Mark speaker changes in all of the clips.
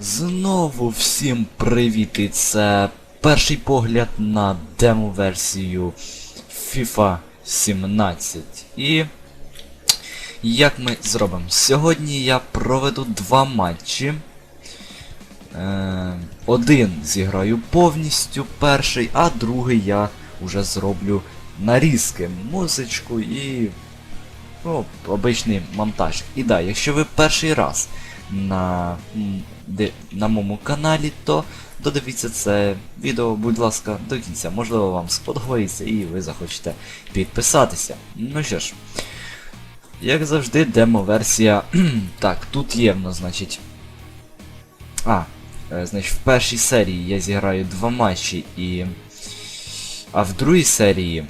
Speaker 1: Знову всім привіт! І це перший погляд на демо-версію FIFA 17. І як ми зробимо? Сьогодні я проведу два матчі. Е, один зіграю повністю перший, а другий я вже зроблю нарізки, музичку і ну, обичний монтаж. І да, якщо ви перший раз на, де, на моєму каналі, то додивіться це відео, будь ласка, до кінця. Можливо, вам сподобається і ви захочете підписатися. Ну що ж, як завжди, демо-версія. так, тут є в нас, значить. А, е, значить, в першій серії я зіграю два матчі і. А в другій серії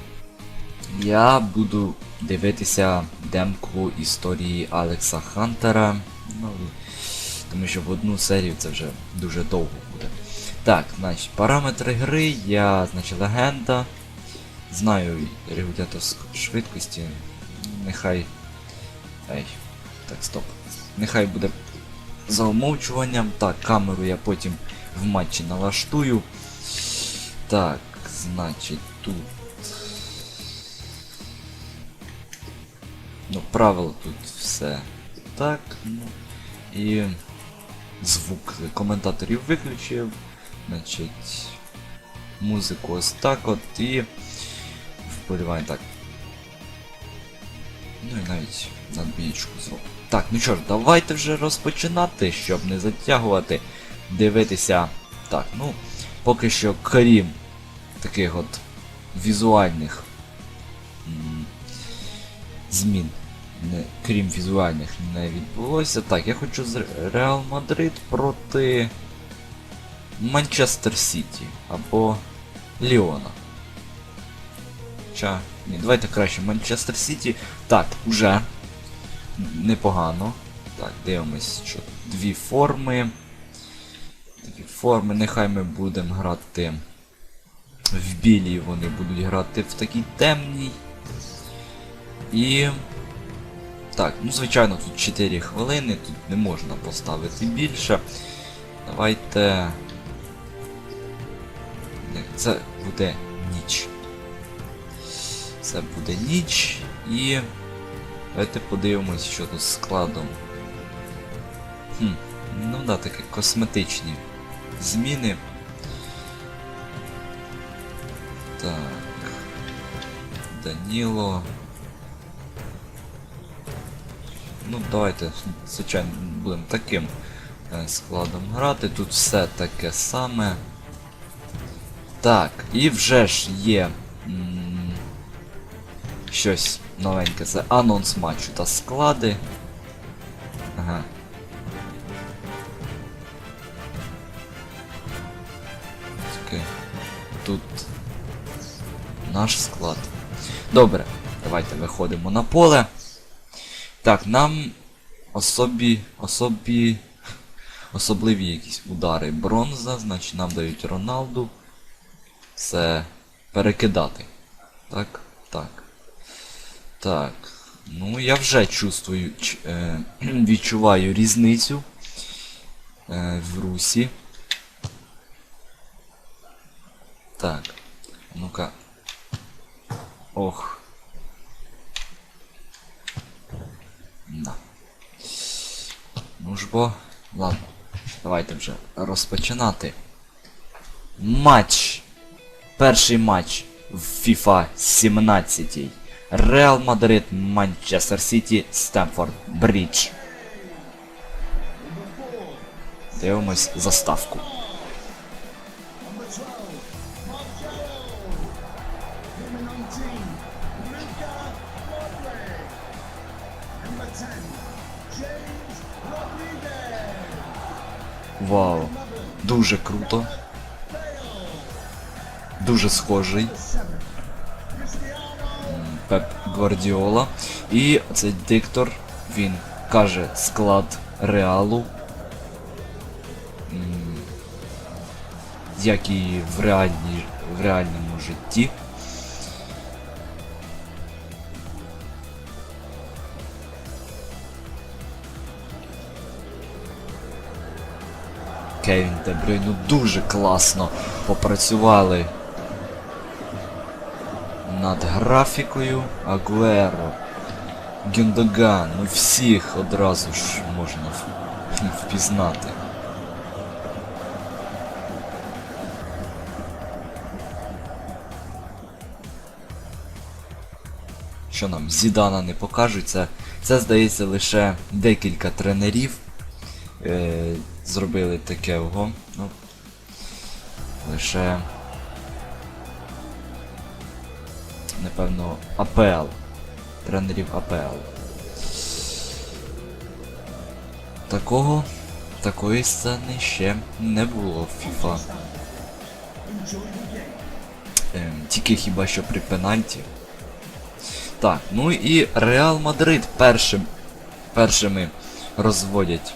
Speaker 1: я буду дивитися демку історії Алекса Хантера. Ну, тому що в одну серію це вже дуже довго буде. Так, значить, параметри гри, я, значить, легенда. Знаю регулятор швидкості. Нехай. Ей, так, стоп. Нехай буде за умовчуванням. Так, камеру я потім в матчі налаштую. Так, значить, тут. Ну, правило тут все так. Ну, і звук коментаторів виключив. Значить. Музику ось так от і вболівання так. Ну і навіть надбієчку зробив. Так, ну що ж, давайте вже розпочинати, щоб не затягувати, дивитися. Так, ну, поки що крім таких от візуальних змін, не, крім візуальних, не відбулося. Так, я хочу з Реал Мадрид проти Манчестер Сіті або Ліона. Ча. Ні, давайте краще Манчестер Сіті. Так, уже непогано. Так, дивимось, що дві форми. Дві форми. Нехай ми будемо грати в білій, вони будуть грати в такій темній. І. Так, ну звичайно, тут 4 хвилини, тут не можна поставити більше. Давайте. Це буде ніч. Це буде ніч і. Давайте подивимось, що тут з складом. Хм, ну да, такі косметичні зміни. Так. Даніло. Ну, давайте, звичайно, будемо таким е, складом грати. Тут все таке саме. Так, і вже ж є щось новеньке. Це анонс матчу та склади. Ага. Тут наш склад. Добре, давайте виходимо на поле. Так, нам особі. особі. Особливі якісь удари бронза, значить нам дають Роналду. Це перекидати. Так, так. Так. Ну, я вже чувствую, ч- е, відчуваю різницю е, в русі. Так. Ну-ка. Ох. Ну ладно. Давайте вже розпочинати. Матч. Перший матч в FIFA 17. Реал Мадрид, Манчестер Сіті, Стемфорд Брідж. Дивимось заставку. Вау. Дуже круто. Дуже схожий. Пеп Гвардіола. І цей диктор, він каже склад реалу. Як і в, реальній, в реальному житті. Кевін Дебрюйн. Ну дуже класно попрацювали над графікою Агуеро. Гюндоган, ну всіх одразу ж можна впізнати. Що нам Зідана не покажуть, це, це здається лише декілька тренерів е, зробили таке ого. Ну, лише. Напевно, АПЛ. Тренерів АПЛ. Такого. Такої сцени ще не було в FIFA. Ем, тільки хіба що при пенальті. Так, ну і Реал Мадрид першим, першими розводять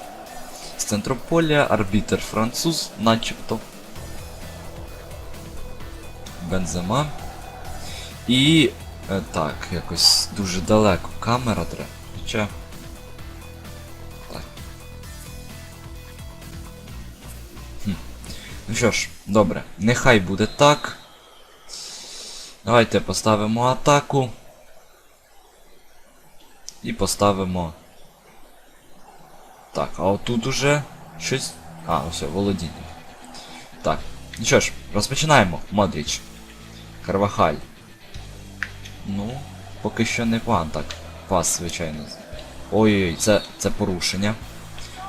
Speaker 1: з центрополя, арбітер француз, начебто. Бензема. І. Е, так, якось дуже далеко камера треба. Хоча. Так. Хм. Ну що ж, добре, нехай буде так. Давайте поставимо атаку. І поставимо. Так, а отут уже щось. А, ось, володіння. Так. Ну що ж, розпочинаємо. Модріч. Карвахаль. Ну, поки що не пан так. Пас, звичайно. Ой-ой, це, це порушення.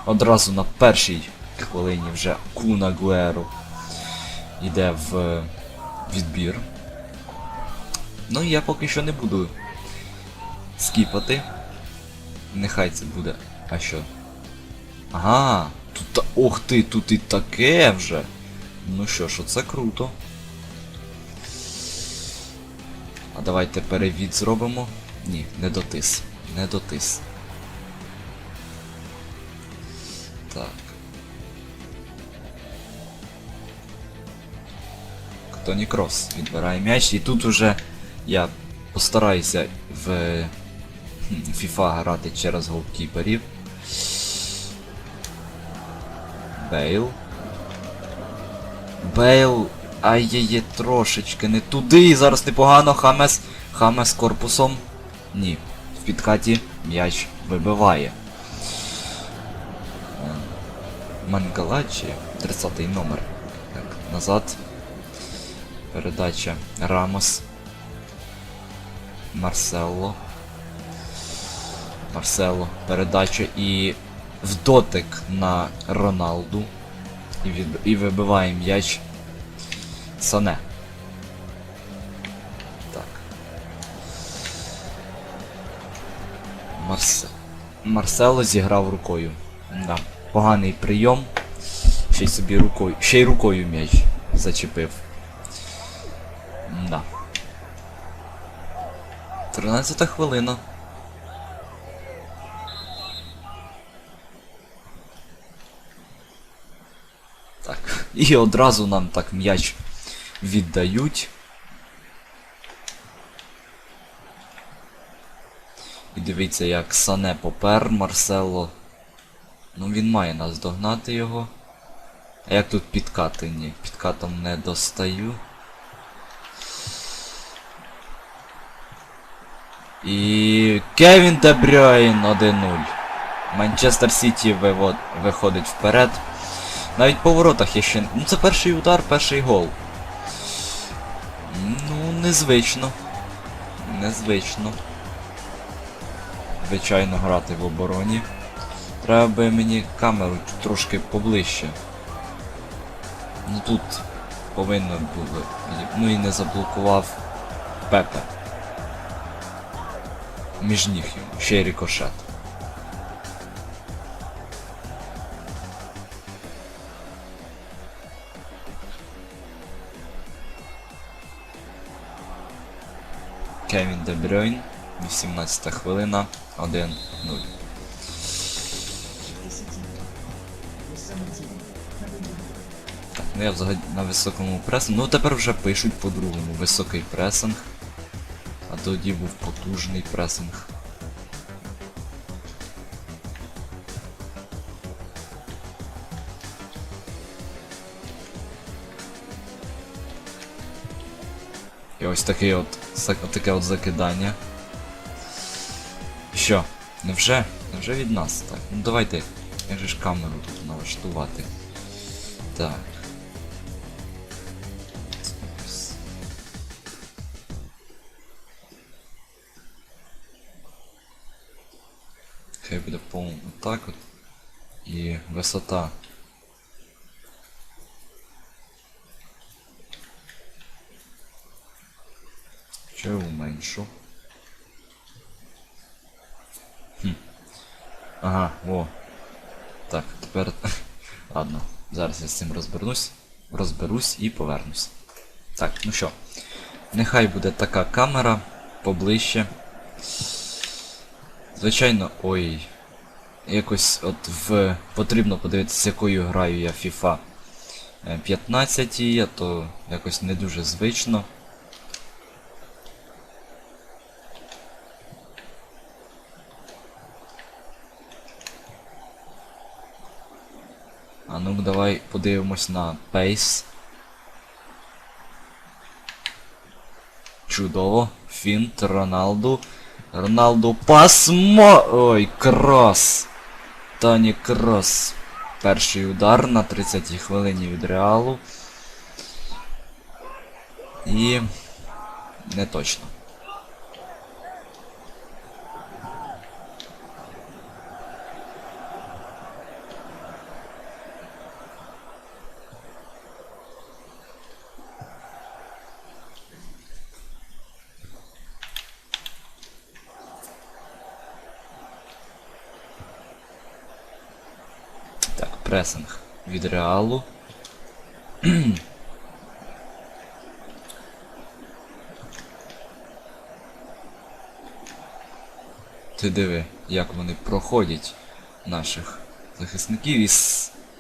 Speaker 1: Одразу на першій хвилині вже Куна Гуеру йде в е, відбір. Ну я поки що не буду скіпати. Нехай це буде. А що? Ага, тут. Ох ти, тут і таке вже. Ну що ж, оце круто. А давайте перевід зробимо. Ні, не дотис. Не дотис. Так. Тоні Кросс відбирає м'яч, і тут уже я постараюся в FIFA грати через голкіперів. Бейл. Бейл. Ай-яє трошечки не туди. Зараз непогано. Хамес. Хамес корпусом. Ні. В підкаті м'яч вибиває. Е, Мангалачі. 30 номер. Так, назад. Передача Рамос. Марсело. Марсело. Передача і в дотик на Роналду. І, від... і вибиває м'яч Сане. Так. Марсе... Марсело зіграв рукою. Да. Поганий прийом. Ще й собі рукою. Ще й рукою м'яч зачепив. Да. 13 хвилина. І одразу нам так м'яч віддають. І дивіться, як Сане попер Марсело. Ну він має нас догнати його. А як тут підкати? Ні, підкатом не достаю. І Кевін Дебрюйн 1-0. Манчестер Сіті виходить вперед. Навіть по воротах є ще. Ну це перший удар, перший гол. Ну, незвично. Незвично. Звичайно грати в обороні. Треба би мені камеру трошки поближче. Ну тут повинно було. Ну і не заблокував Пепе. Між ніг йому, ще й рикошет. Кевін Дебрюйн, 18 хвилина, 1-0. Так, ну я взагалі на високому пресингу. Ну тепер вже пишуть по-другому. Високий пресинг. А тоді був потужний пресинг. І ось такий от, таке от закидання. Що? Невже? Невже від нас? Так, ну давайте. Як же ж камеру тут налаштувати? Так. Хай буде повно так от. І висота. Я уменшу? Хм. Ага, о. Так, тепер. Ладно, зараз я з цим розберусь. Розберусь і повернусь. Так, ну що. Нехай буде така камера поближче. Звичайно, ой. Якось от в. Потрібно подивитися, якою граю я FIFA е, 15, а то якось не дуже звично. Ну давай подивимось на пейс. Чудово. Фінт, Роналду. Роналду пасмо. Ой, крос. Тоні Крос. Перший удар на 30-й хвилині від реалу. І. Не точно. Так, пресинг від реалу. Ти диви, як вони проходять наших захисників і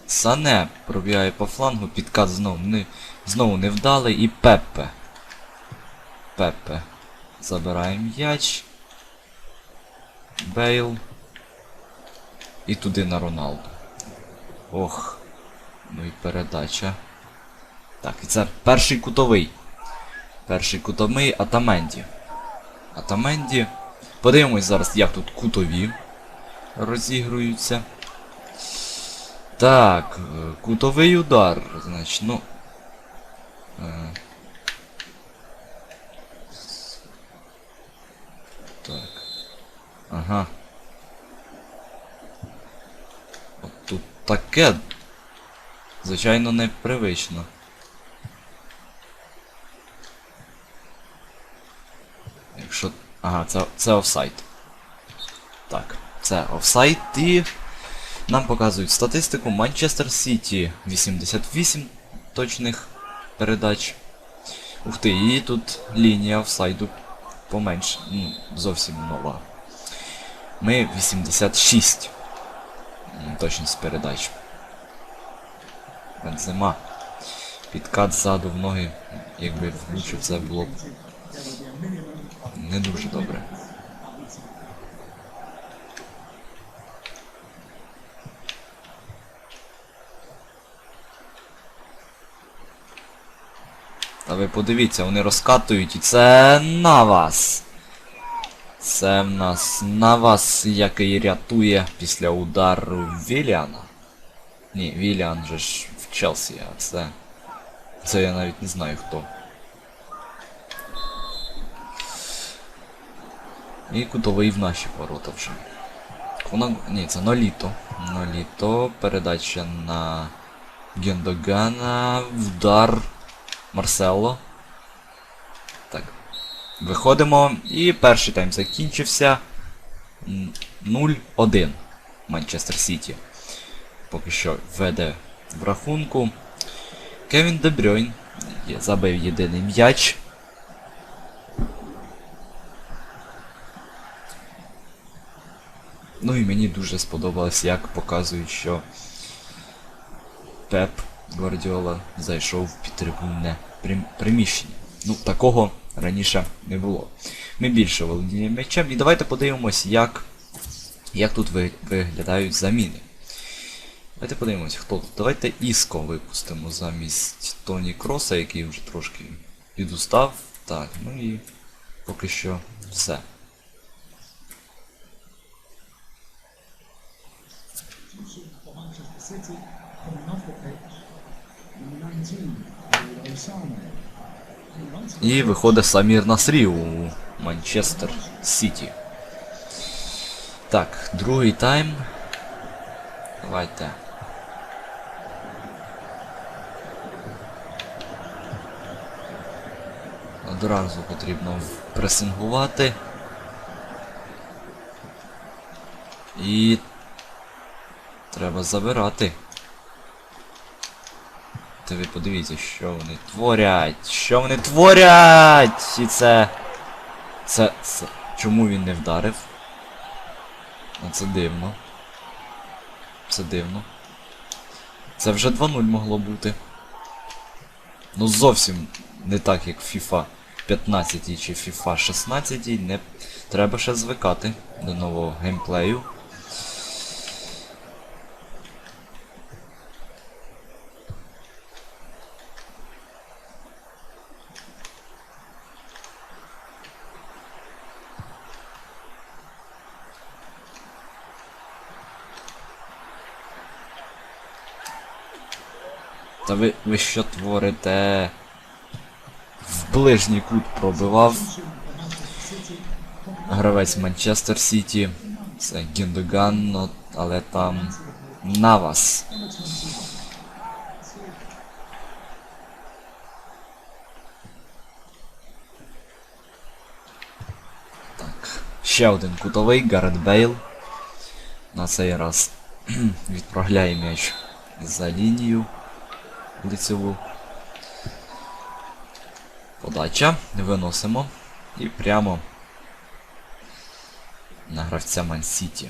Speaker 1: Сане пробігає по флангу, підкат знову не, знову невдалий і Пеппе. Пеппе. Забирає м'яч. Бейл. І туди на Роналду. Ох. Ну і передача. Так, і це перший кутовий. Перший кутовий Атаменді. Атаменді. Подивимось зараз, як тут кутові розігруються. Так, е, кутовий удар. Значить, ну. Е, Так. Ага. От тут таке. Звичайно, непривично. Якщо. Ага, це, це офсайт. Так, це офсайт і. Нам показують статистику Манчестер Сіті 88 точних передач. Ух ти, і тут лінія офсайду поменше. Ну, зовсім нова. Ми 86. Точність передач. Бензема. Підкат ззаду в ноги, якби влучив, це було б не дуже добре. Та ви подивіться, вони розкатують і це на вас. Це в нас на вас, який рятує після удару Віліана. Ні, Віліан же ж в Челсі, а це. Це я навіть не знаю хто. І кутовий в наші ворота вже. Вона... Ні, це Ноліто. Ноліто. Передача на Гендогана. Вдар. Марсело. Виходимо. І перший тайм закінчився. 0-1. Манчестер Сіті. Поки що веде в рахунку. Кевін Дебрюйн забив єдиний м'яч. Ну і мені дуже сподобалось, як показують, що Пеп Гвардіола зайшов в підтрибунне приміщення. Ну, такого раніше не було. Ми більше володіємо м'ячем. І давайте подивимось, як, як тут ви- виглядають заміни. Давайте подивимось, хто тут. Давайте Іско випустимо замість Тоні Кроса, який вже трошки підустав. Так, ну і поки що все.
Speaker 2: City pitch. Number 19, Leroy
Speaker 1: І виходить Самір Насрі у Манчестер Сіті. Так, другий тайм. Давайте. Одразу потрібно пресингувати. І треба забирати. Та ви подивіться, що вони творять. Що вони творять! І це. Це. це. Чому він не вдарив? Ну це дивно. Це дивно. Це вже 2-0 могло бути. Ну зовсім не так, як FIFA 15 чи FIFA 16. Не... Треба ще звикати до нового геймплею. Та ви, ви що творите? В ближній кут пробивав гравець Манчестер Сіті. Це Гіндоган, але там Навас. Так. Ще один кутовий Гаррет Бейл. На цей раз відправляє м'яч за лінію лицеву. Подача. Виносимо. І прямо на гравця Ман-Сіті.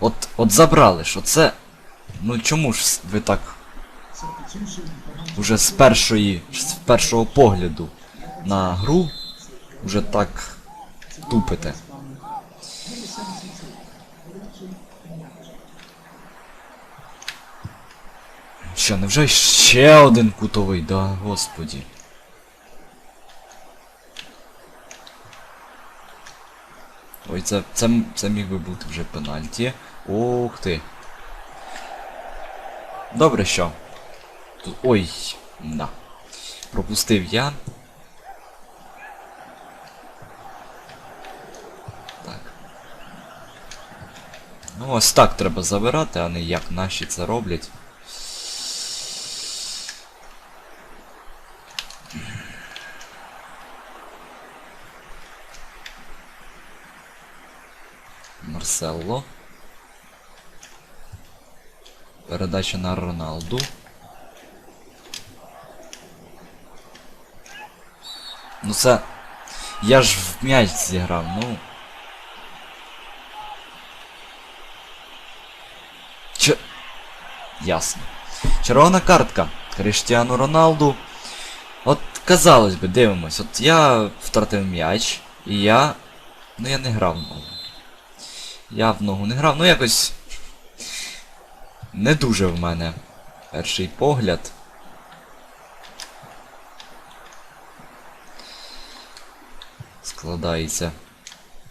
Speaker 1: От, от забрали ж, оце. Ну чому ж ви так уже з першої, з першого погляду на гру вже так тупите? Що, невже ще один кутовий, да, господі. Ой, це, це, це міг би бути вже пенальті. Ух ти. Добре що. Тут. Ой, да. Пропустив я. Так. Ну ось так треба забирати, а не як наші це роблять. Марселло. Передача на Роналду. Ну це. Я ж в м'яч зіграв, ну. Ч... Ясно. Червона картка. Криштіану Роналду. От, казалось би, дивимось. От я втратив м'яч, і я. Ну я не грав в ногу. Я в ногу не грав, ну якось. Не дуже в мене перший погляд. Складається.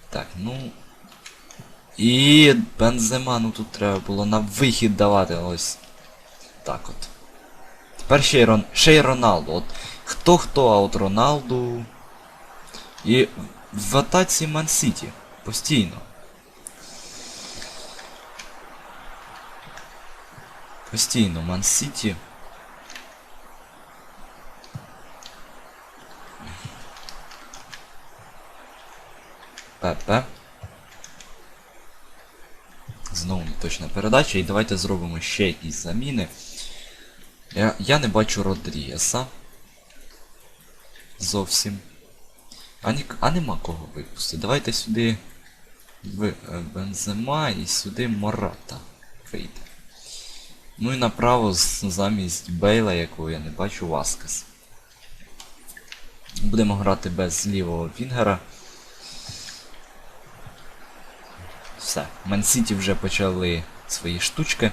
Speaker 1: Так, ну. І бензема, ну тут треба було на вихід давати ось. Так от. Тепер ще й, Рон... ще й Роналду. От хто хто, а от Роналду. І в атаці Ман-Сіті. Постійно. Постійно Ман-Сіті. Пепе. Знову неточна передача. І давайте зробимо ще якісь заміни. Я, я не бачу Родрігеса. Зовсім. А, ні, а нема кого випустити. Давайте сюди в, е, Бензема і сюди Мората вийде. Ну і направо замість Бейла, якого я не бачу, Васкес. Будемо грати без лівого Вінгера. Все. Мансіті вже почали свої штучки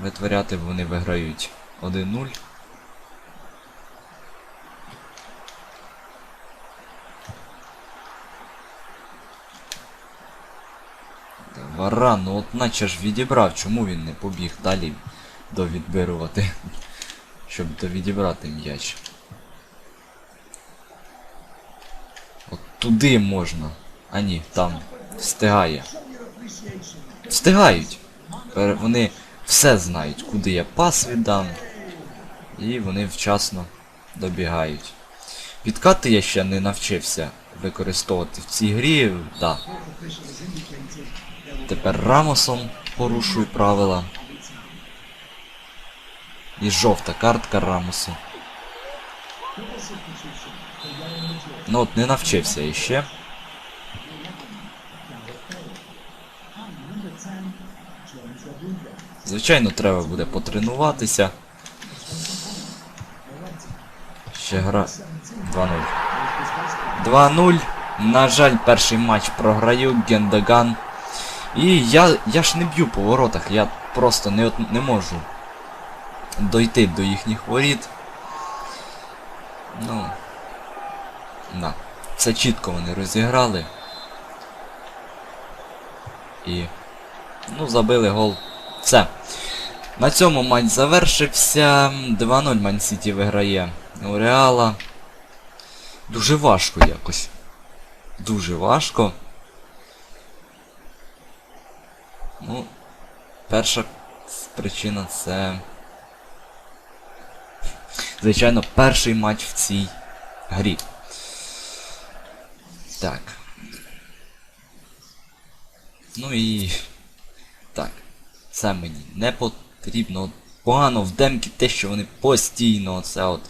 Speaker 1: витворяти, вони виграють 1-0. Варан, ну от наче ж відібрав, чому він не побіг далі довідбирувати, щоб довідібрати м'яч. От туди можна. А ні, там встигає. Встигають. Вони все знають, куди я пас віддам. І вони вчасно добігають. Підкати я ще не навчився використовувати в цій грі, да. Тепер Рамосом порушую правила. І жовта картка Рамосу. Ну от не навчився іще. Звичайно, треба буде потренуватися. Ще гра 2-0. 2-0. На жаль, перший матч програю, Гендаган. І я, я ж не б'ю по воротах, я просто не, не можу дойти до їхніх воріт. Ну. Да. Все чітко вони розіграли. І. Ну, забили гол. Все. На цьому матч завершився. 2-0 Ман Сіті виграє у Реала. Дуже важко якось. Дуже важко. Ну, перша причина це. Звичайно, перший матч в цій грі. Так. Ну і. Так. Це мені не потрібно. Погано в демки те, що вони постійно це от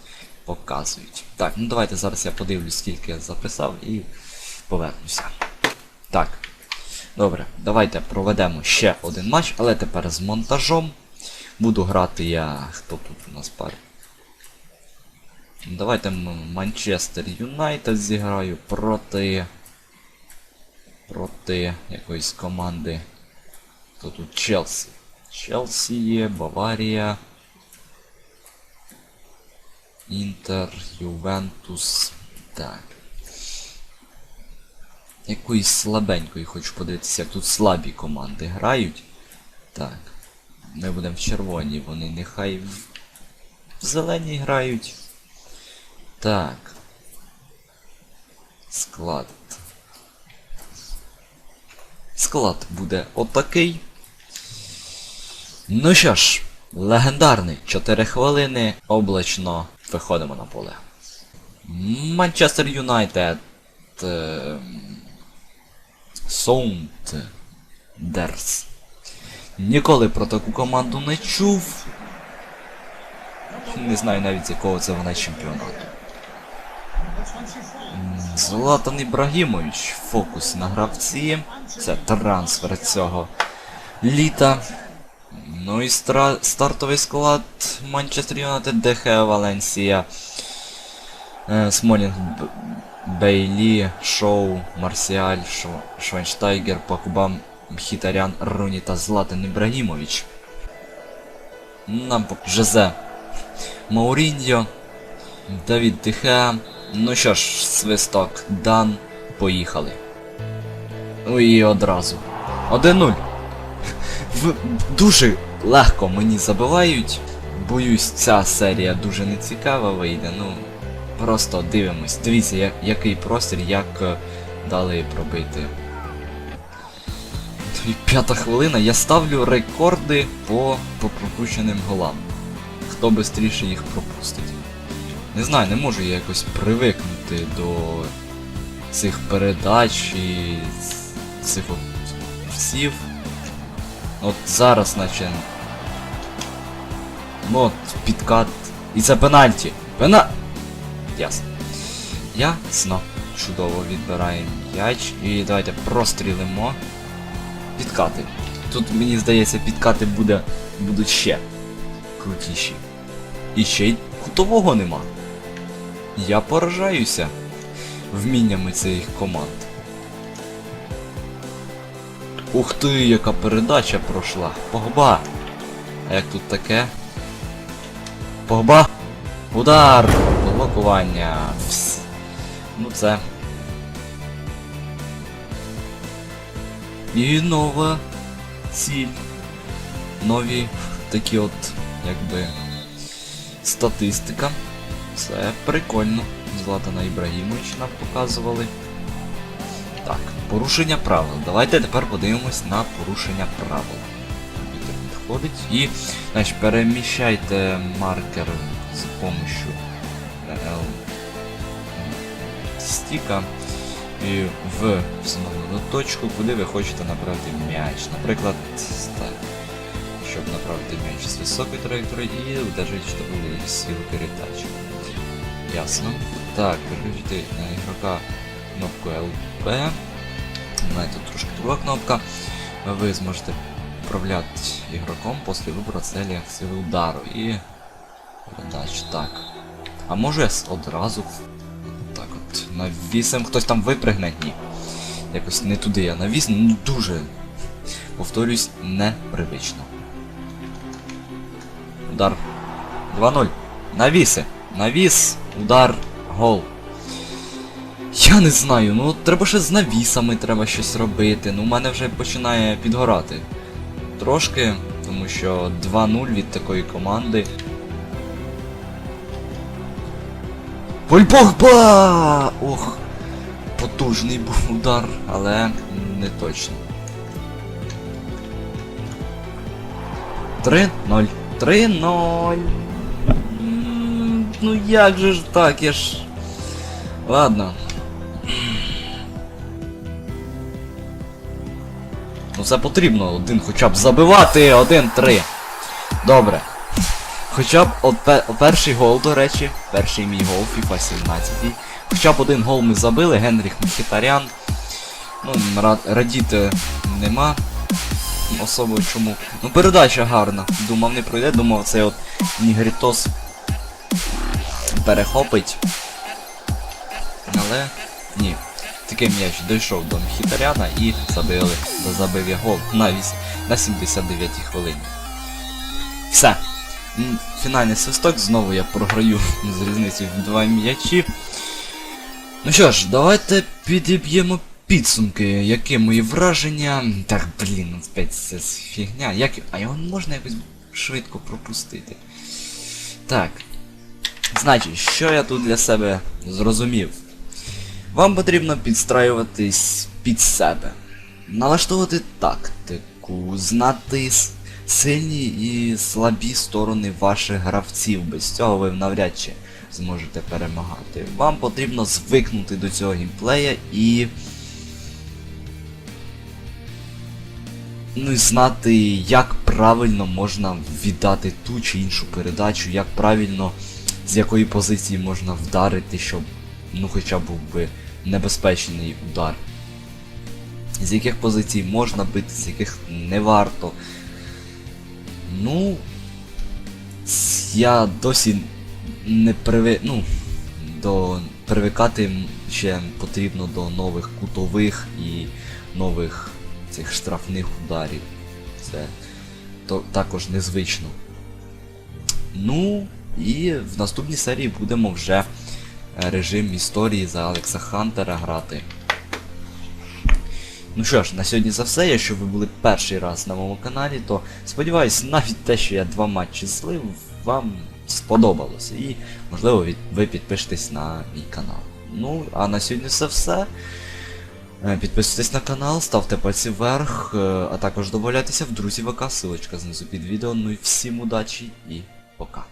Speaker 1: показують. Так, ну давайте зараз я подивлюсь, скільки я записав і повернуся. Так. Добре, давайте проведемо ще один матч, але тепер з монтажом. Буду грати я. Хто тут у нас парі? Давайте Манчестер Юнайтед зіграю проти. Проти якоїсь команди. Хто тут Челсі? Челсі є, Баварія. Інтер, Ювентус. Так. Якоїсь слабенької хочу подивитися, тут слабі команди грають. Так. Ми будемо в червоній, вони нехай в зеленій грають. Так. Склад. Склад буде отакий. Ну що ж, легендарний 4 хвилини, облачно виходимо на поле. Манчестер Юнайтед. Соундерс. Ніколи про таку команду не чув. Не знаю навіть з якого це вона чемпіонату. Златан Ібрагімович, фокус на гравці. Це трансфер цього літа. Ну і стра... стартовий склад Манчестер Юнайтед, ДХ Валенсія. Е, Смолінг Бейлі, Шоу, Марсіаль, Шв... Швайнштайгер, Пакубам, Мхітарян, Руні та Златан Ібрагімович. Нам по Жозе Мауріньо, Давід Дехе. Ну що ж, свисток, Дан, поїхали. Ну і одразу. 1-0. В... Дуже легко мені забивають. Боюсь, ця серія дуже нецікава вийде. Ну, просто дивимось. Дивіться, я... який простір, як е, дали пробити. П'ята хвилина, я ставлю рекорди по, по пропущеним голам. Хто швидше їх пропустить. Не знаю, не можу я якось привикнути до цих передач і цих всів. От зараз наче. Ну підкат. І це пенальті. Пена. Ясно. Ясно. Чудово відбираємо м'яч. І давайте прострілимо. Підкати. Тут мені здається підкати буде, будуть ще крутіші. І ще й кутового нема. Я поражаюся вміннями цих команд. Ух ти, яка передача пройшла. Погба. А як тут таке? Погба. Удар! Блокування. Вс. Ну це. І нова ці нові такі от, якби, статистика. Це прикольно. Златана Ібрагімович нам показували. Так, порушення правил. Давайте тепер подивимось на порушення правил. Комп'ютер підходить. І, значить, переміщайте маркер з допомогою L стіка і в встановлену точку, куди ви хочете направити м'яч. Наприклад, так, щоб направити м'яч з високої траєкторії і удержати штабову силу передачі. Ясно. Так, переключити на ігрока кнопку LB. Знаєте, тут трошки друга кнопка. Ви зможете управляти ігроком після вибору целі сили удару і передач. Так. А може одразу так от навісом хтось там випригне? Ні. Якось не туди я навіс, ну дуже. Повторюсь, непривично. Удар. 2-0. Навіси. Навіс, удар, гол. Я не знаю, ну треба ще з навісами треба щось робити. Ну, у мене вже починає підгорати. Трошки, тому що 2-0 від такої команди. Польпогба! Ох, потужний був удар, але не точно. 3-0. 3-0. Ну як же ж так, я ж. Ладно. Ну це потрібно один хоча б забивати, один-три. Добре. Хоча б от пе- перший гол, до речі, перший мій гол, FIFA 17. Хоча б один гол ми забили, Генріх Мхітарян. Ну, рад, радіти нема особо чому. Ну передача гарна. Думав не пройде, думав цей от Нігрітос перехопить. Але ні. Такий м'яч дійшов до Мхітаряна і забили. Забив я гол на, на 79-й хвилині. Все. Фінальний свисток, знову я програю з різницею в два м'ячі. Ну що ж, давайте підіб'ємо підсумки, які мої враження. Так, блін, ну опять це фігня. Як... А його можна якось швидко пропустити. Так. Значить, що я тут для себе зрозумів? Вам потрібно підстраюватись під себе. Налаштовувати тактику, знати сильні і слабі сторони ваших гравців. Без цього ви навряд чи зможете перемагати. Вам потрібно звикнути до цього геймплея і. Ну і знати, як правильно можна віддати ту чи іншу передачу, як правильно з якої позиції можна вдарити, щоб ну хоча б був би небезпечний удар. З яких позицій можна бити, з яких не варто. Ну. Я досі не приви... ну, до привикати ще потрібно до нових кутових і нових цих штрафних ударів. Це то, також незвично. Ну, і в наступній серії будемо вже режим історії за Алекса Хантера грати. Ну що ж, на сьогодні за все. Якщо ви були перший раз на моєму каналі, то сподіваюсь, навіть те, що я два матчі злив, вам сподобалося. І, можливо, ви підпишетесь на мій канал. Ну, а на сьогодні це все. Е, Підписуйтесь на канал, ставте пальці вверх, е, а також додавайтеся в друзі ВК, силочка знизу під відео. Ну і всім удачі і пока.